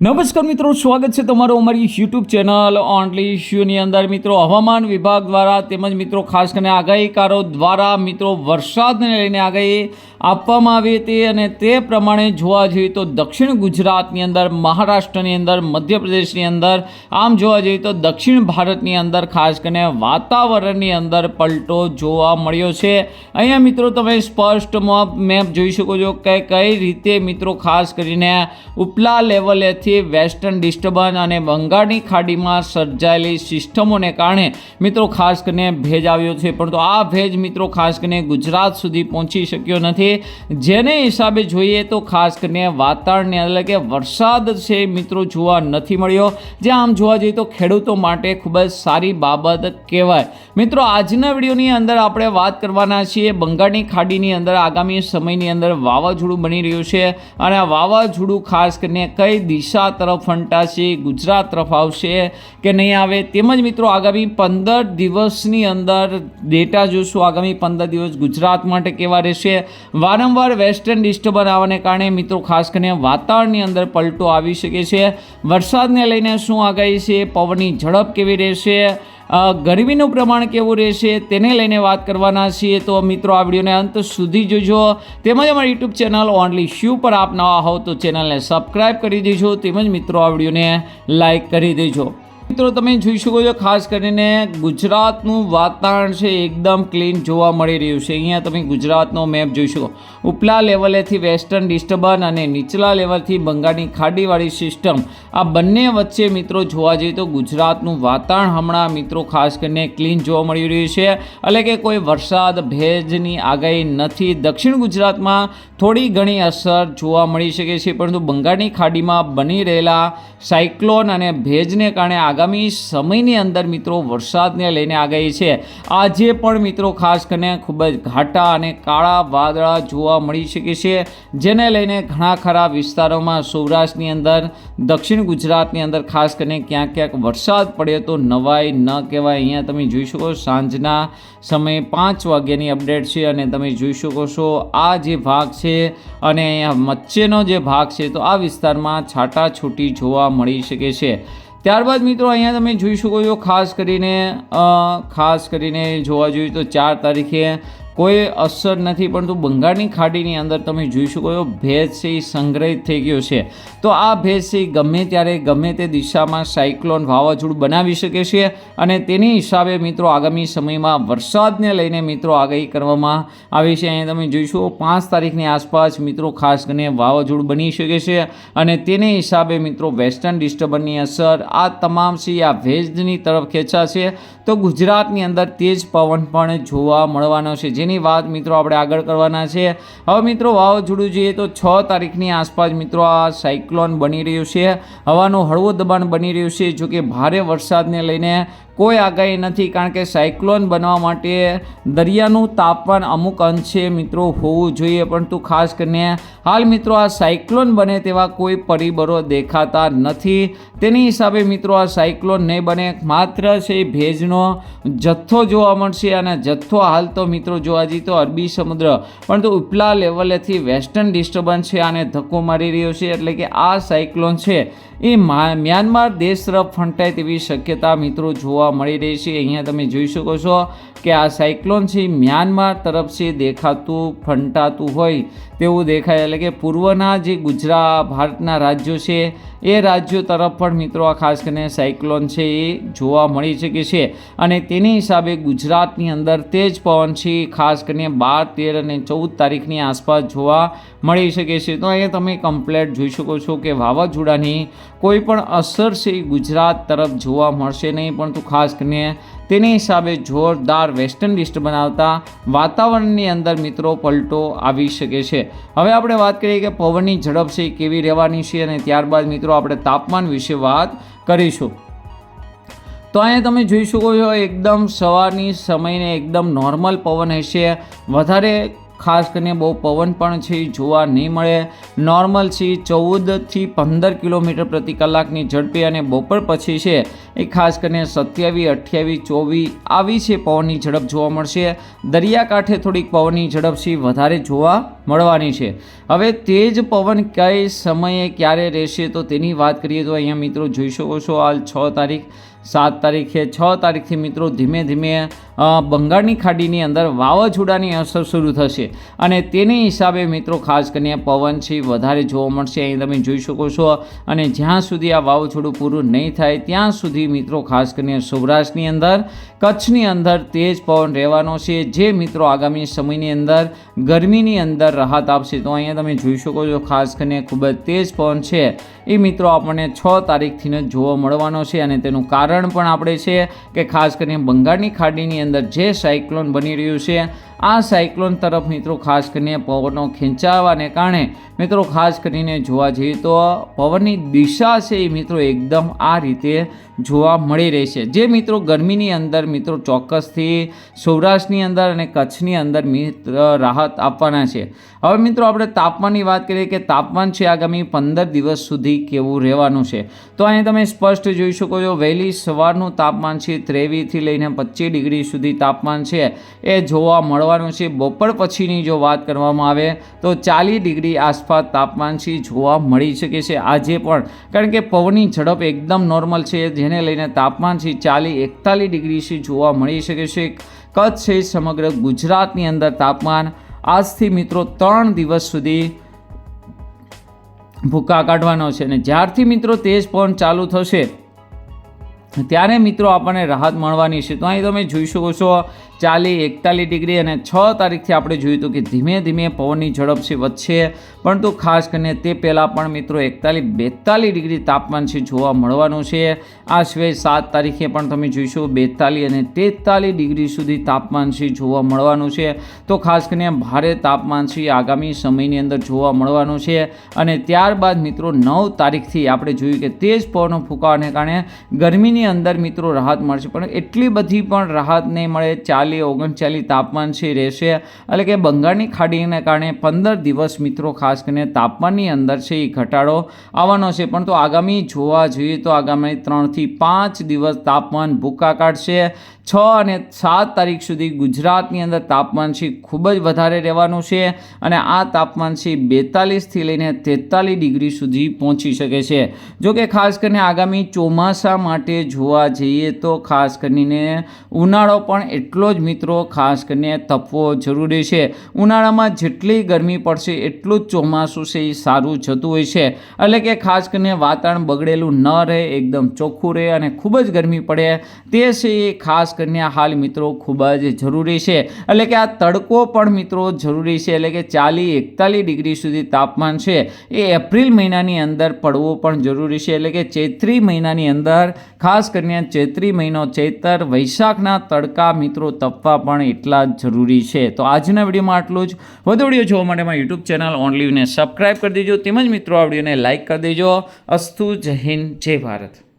નમસ્કાર મિત્રો, સ્વાગત છે તમારું અમારી યુટ્યુબ ચેનલ ઓનલી ઇશ્યુની અંદર. મિત્રો, હવામાન વિભાગ દ્વારા તેમજ મિત્રો, ખાસ કરીને આગાહીકારો દ્વારા મિત્રો, વરસાદને લઈને આગાહી આપવામાં આવી હતી અને તે પ્રમાણે જોવા જઈએ તો દક્ષિણ ગુજરાતની અંદર, મહારાષ્ટ્રની અંદર, મધ્યપ્રદેશની અંદર, આમ જોવા જઈએ તો દક્ષિણ ભારતની અંદર ખાસ કરીને વાતાવરણની અંદર પલટો જોવા મળ્યો છે. અહીંયા મિત્રો, તમે સ્પષ્ટ મેપ જોઈ શકો છો કે કઈ રીતે મિત્રો, ખાસ કરીને ઉપલા લેવલેથી વેસ્ટર્ન ડિસ્ટર્બન્સ અને બંગાળની ખાડીમાં સર્જાયેલી સિસ્ટમોને કારણે મિત્રો ખાસ કરીને ભેજ આવ્યો છે. પરંતુ આ ભેજ મિત્રો ખાસ કરીને ગુજરાત સુધી પહોંચી શક્યો નથી. જેને હિસાબે જોઈએ તો ખાસ કરીને વાતાવરણને એટલે કે વરસાદ છે મિત્રો જોવા નથી મળ્યો. જે આમ જોવા જઈએ તો ખેડૂતો માટે ખૂબ જ સારી બાબત કહેવાય. મિત્રો આજના વિડીયોની અંદર આપણે વાત કરવાના છીએ બંગાળની ખાડીની અંદર આગામી સમયની અંદર વાવાઝોડું બની રહ્યું છે. અને આ વાવાઝોડું ખાસ કરીને કઈ દિશા તરફ ફંટાશે ગુજરાત તરફ આવશે કે નહીં આવે? તેમજ મિત્રો, આગામી પંદર દિવસની અંદર ડેટા જોશું. આગામી પંદર દિવસ ગુજરાત માટે કેવા રહેશે? વારંવાર વેસ્ટર્ન ડિસ્ટર્બન આવવાને કારણે મિત્રો, ખાસ કરીને વાતાવરણની અંદર પલટો આવી શકે છે. વરસાદને લઈને શું આગાહી છે? પવનની ઝડપ કેવી રહેશે? ગરમીનું પ્રમાણ કેવું રહેશે તેને લઈને વાત કરવાના છીએ. તો મિત્રો, આ વિડીયોને અંત સુધી જોજો. તેમજ અમારી યુટ્યુબ ચેનલ ઓનલી શ્યુ પર આપ નવા હોવ તો ચેનલને સબસ્ક્રાઈબ કરી દેજો. તેમજ મિત્રો, આ વિડીયોને લાઈક કરી દેજો. મિત્રો, તમે જોઈ શકો છો, ખાસ કરીને ગુજરાતનું વાતાવરણ છે એકદમ ક્લીન જોવા મળી રહ્યું છે. અહીંયા તમે ગુજરાતનો મેપ જોઈ શકો. ઉપલા લેવલેથી વેસ્ટર્ન ડિસ્ટર્બન્સ અને નીચલા લેવલથી બંગાળની ખાડીવાળી સિસ્ટમ આ બંને વચ્ચે મિત્રો, જોવા જઈએ તો ગુજરાતનું વાતાવરણ હમણાં મિત્રો, ખાસ કરીને ક્લીન જોવા મળી રહ્યું છે. એટલે કે કોઈ વરસાદ, ભેજની આગાહી નથી. દક્ષિણ ગુજરાતમાં થોડી ઘણી અસર જોવા મળી શકે છે, પરંતુ બંગાળની ખાડીમાં બની રહેલા સાયક્લોન અને ભેજને કારણે આગામી સમયની અંદર મિત્રો વરસાદને લઈને આગાહી છે. આજે પણ મિત્રો ખાસ કરીને ખૂબ જ ઘાટા અને કાળા વાદળા જોવા મળી શકે છે, જેને લઈને ઘણા ખરા વિસ્તારોમાં સૌરાષ્ટ્રની અંદર, દક્ષિણ ગુજરાતની અંદર ખાસ કરીને ક્યાંક ક્યાંક વરસાદ પડ્યો તો નવાઈ ન કહેવાય. અહીંયા તમે જોઈ શકો સાંજના સમયે પાંચ વાગ્યાની અપડેટ છે અને તમે જોઈ શકો છો આ જે ભાગ છે અને અહીંયા વચ્ચેનો જે ભાગ છે તો આ વિસ્તારમાં છાટાછૂટી જોવા મળી શકે છે. ત્યારબાદ મિત્રો અહીંયા તમે જોઈ શકો છો, ખાસ કરીને ખાસ કરીને જોવા જોઈએ તો ચાર તારીખે કોઈ અસર નથી, પરંતુ બંગાળની ખાડીની અંદર તમે જોઈ શકો છો, ભેજ છે સંગ્રહિત થઈ ગયો છે. તો આ ભેજ છે ગમે ત્યારે ગમે તે દિશામાં સાયક્લોન વાવાઝોડું બનાવી શકે છે અને તેની હિસાબે મિત્રો આગામી સમયમાં વરસાદને લઈને મિત્રો આગાહી કરવામાં આવી છે. અહીંયા તમે જોઈશો પાંચ તારીખની આસપાસ મિત્રો ખાસ કરીને વાવાઝોડું બની શકે છે અને તેને હિસાબે મિત્રો વેસ્ટર્ન ડિસ્ટર્બન્સની અસર, આ તમામ છે આ ભેજની તરફ ખેંચાશે. તો ગુજરાતની અંદર તેજ પવન પણ જોવા મળવાનો છે. જેની વાત મિત્રો આપણે આગળ કરવાના છે. હવે મિત્રો વાવાઝોડું જોઈએ તો છ તારીખની આસપાસ મિત્રો આ સાયક્લોન બની રહ્યું છે. હવાનું હળવું દબાણ બની રહ્યું છે, જોકે ભારે વરસાદને લઈને કોઈ આગાહી નથી, કારણ કે સાયક્લોન બનવા માટે દરિયાનું તાપમાન અમુક અંશે મિત્રો હોવું જોઈએ, પરંતુ ખાસ કરીને હાલ મિત્રો આ સાયક્લોન બને તેવા કોઈ પરિબળો દેખાતા નથી. તેની હિસાબે મિત્રો આ સાયક્લોન નહીં બને, માત્ર છે ભેજનો જથ્થો જોવા મળશે અને જથ્થો હાલ તો મિત્રો જોવા જઈએ તો અરબી સમુદ્ર, પરંતુ ઉપલા લેવલેથી વેસ્ટર્ન ડિસ્ટર્બન્સ છે આને ધક્કો મારી રહ્યો છે, એટલે કે આ સાયક્લોન છે. એ મ્યાનમાર દેશ તરફ ફંટાય તેવી શક્યતા મિત્રો જોવા મળી રહી છે. અહીંયા તમે જોઈ શકો છો કે આ સાયક્લોન છે મ્યાનમાર તરફથી દેખાતું, ફંટાતું હોય તેવું દેખાય. એટલે કે પૂર્વના જે ગુજરાત, ભારતના રાજ્યો છે, એ રાજ્યો તરફ પણ મિત્રો આ ખાસ કરીને સાયક્લોન છે એ જોવા મળી શકે છે. અને તેની હિસાબે ગુજરાતની અંદર તેજ પવન છે ખાસ કરીને બાર, તેર અને ચૌદ તારીખની આસપાસ જોવા મળી શકે છે. તો અહીંયા તમે કમ્પ્લેટ જોઈ શકો છો કે વાવાઝોડાની કોઈ પણ અસર છે એ ગુજરાત તરફ જોવા મળશે નહીં. પરંતુ ખાસ કરીને તેની હિસાબે જોરદાર વેસ્ટર્ન ડિસ્ટ બનાવતા વાતાવરણની અંદર મિત્રો પલટો આવી શકે છે. હવે આપણે વાત કરીએ કે પવનની ઝડપ છે કેવી રહેવાની છે અને ત્યારબાદ મિત્રો આપણે તાપમાન વિશે વાત કરીશું. તો અહીંયા તમે જોઈ શકો છો, એકદમ સવારની સમયને એકદમ નોર્મલ પવન હશે. વધારે ખાસ કરીને બહુ પવન પણ છે જોવા નહીં મળે. નોર્મલ છે, ચૌદથી પંદર કિલોમીટર પ્રતિ કલાકની ઝડપે અને બપોર પછી છે, એ ખાસ કરીને સત્યાવીસ અઠ્યાવીસ ચોવીસ આવી છે પવનની ઝડપ જોવા મળશે. દરિયાકાંઠે થોડીક પવનની ઝડપ છે, વધારે જોવા મળવાની છે. હવે તેજ પવન કઈ સમયે ક્યારે રહેશે, તો તેની વાત કરીએ તો અહીંયા મિત્રો જોઈ શકો છો, હાલ છ તારીખ સાત તારીખે, છ તારીખથી મિત્રો ધીમે ધીમે બંગાળની ખાડીની અંદર વાવાઝોડાની અસર શરૂ થશે. અને તેને હિસાબે મિત્રો ખાસ કરીને પવન છે વધારે જોવા મળશે. અહીં તમે જોઈ શકો છો. અને જ્યાં સુધી આ વાવાઝોડું પૂરું નહીં થાય, ત્યાં સુધી મિત્રો ખાસ કરીને સૌરાષ્ટ્રની અંદર, કચ્છની અંદર તેજ પવન રહેવાનો છે. જે મિત્રો આગામી સમયની અંદર ગરમીની અંદર રાહત આપશે. તો અહીંયા તમે જોઈ શકો છો ખાસ કરીને ખૂબ જ તેજ પવન છે. એ મિત્રો આપણને છ તારીખથી જ જોવા મળવાનો છે અને તેનું કારણ પણ આપણે છે કે ખાસ કરીને બંગાળની ખાડીની અંદર જે સાયક્લોન બની રહ્યું છે આ સાયક્લોન તરફ મિત્રો ખાસ કરીને પવનો ખેંચાવાને કારણે મિત્રો ખાસ કરીને જોવા જઈએ તો પવનની દિશા છે એ મિત્રો એકદમ આ રીતે જોવા મળી રહી છે. જે મિત્રો ગરમીની અંદર મિત્રો ચોક્કસથી સૌરાષ્ટ્રની અંદર અને કચ્છની અંદર મિત્ર રાહત આપવાના છે. હવે મિત્રો આપણે તાપમાનની વાત કરીએ કે તાપમાન છે આગામી પંદર દિવસ સુધી કેવું રહેવાનું છે? તો અહીં તમે સ્પષ્ટ જોઈ શકો છો, વહેલી સવારનું તાપમાન છે ત્રેવીસથી લઈને પચીસ ડિગ્રી સુધી તાપમાન છે. એ જોવા મળવાનું છે, બપોર પછીની જો વાત કરવામાં આવે તો ચાલીસ ડિગ્રી આસપાસ તાપમાન છે, જોવા મળી શકે છે. આજે પણ, કારણ કે પવનની ઝડપ એકદમ નોર્મલ છે, જેને લઈને તાપમાન છે, ચાલીસ એકતાલીસ ડિગ્રી છે, જોવા મળી શકે છે. કચ્છ છે, સમગ્ર ગુજરાતની અંદર તાપમાન આજથી મિત્રો ત્રણ દિવસ સુધી ભૂકા કાઢવાનો છે અને જ્યારથી મિત્રો તેજ પવન ચાલુ થશે, ત્યારે મિત્રો આપણને રાહત મળવાની છે. તો અહીં તમે જોઈ શકો છો ચાલીસ એકતાલીસ ડિગ્રી અને છ તારીખથી આપણે જોયું હતું કે ધીમે ધીમે પવનની ઝડપ છે, વધશે. પરંતુ ખાસ કરીને તે પહેલાં પણ મિત્રો એકતાલીસ, બેતાલીસ ડિગ્રી તાપમાન છે જોવા મળવાનું છે. આ સિવાય સાત તારીખે પણ તમે જોઈશો, બેતાલીસ અને તેતાલીસ ડિગ્રી સુધી તાપમાન છે જોવા મળવાનું છે. તો ખાસ કરીને ભારે તાપમાન છે આગામી સમયની અંદર જોવા મળવાનું છે. અને ત્યારબાદ મિત્રો નવ તારીખથી આપણે જોયું કે તેજ પવનો ફૂંકાવાને કારણે ગરમીની અંદર મિત્રો રાહત મળશે. પણ એટલી બધી પણ રાહત નહીં મળે. ચાલીસ ઓગણચાલીસ તાપમાન છે, રહેશે. એટલે કે બંગાળની ખાડીને કારણે પંદર દિવસ મિત્રો, ખાસ કરીને તાપમાનની અંદર છે એ ઘટાડો આવવાનો છે. પણ તો આગામી જોવા જોઈએ તો આગામી ત્રણથી પાંચ દિવસ તાપમાન ભૂકા કાઢશે. છ અને સાત તારીખ સુધી ગુજરાતની અંદર તાપમાન છે ખૂબ જ વધારે રહેવાનું છે અને આ તાપમાન છે બેતાલીસથી લઈને તેતાલીસ ડિગ્રી સુધી પહોંચી શકે છે. જો કે ખાસ કરીને આગામી ચોમાસા માટે જોવા જઈએ તો ખાસ કરીને ઉનાળો પણ એટલો જ મિત્રો, ખાસ કરીને તપવો જરૂરી છે. ઉનાળામાં જેટલી ગરમી પડશે, એટલું જ ચોમાસું છે, એ સારું જતું હોય છે. એટલે કે ખાસ કરીને વાતાવરણ બગડેલું ન રહે, એકદમ ચોખ્ખું રહે અને ખૂબ જ ગરમી પડે, તે છે એ ખાસ કરીને હાલ મિત્રો ખૂબ જ જરૂરી છે. એટલે કે આ તડકો પણ મિત્રો જરૂરી છે, એટલે કે ચાલીસ એકતાલીસ ડિગ્રી સુધી તાપમાન છે. એ એપ્રિલ મહિનાની અંદર પડવો પણ જરૂરી છે, એટલે કે ચૈત્રી મહિનાની અંદર, ખાસ કરીને ચૈત્રી મહિનો ચૈતર વૈશાખના તડકા મિત્રો તપવા પણ એટલા જ જરૂરી છે. તો આજના વિડીયોમાં આટલું જ. વધુ વીડિયો જોવા માટે મારી યુટ્યુબ ચેનલ ઓનલીને સબસ્ક્રાઈબ કરી દેજો. તેમજ મિત્રો, આ વિડીયોને લાઇક કરી દેજો. અસ્તુ, જય હિન્દ, જય ભારત.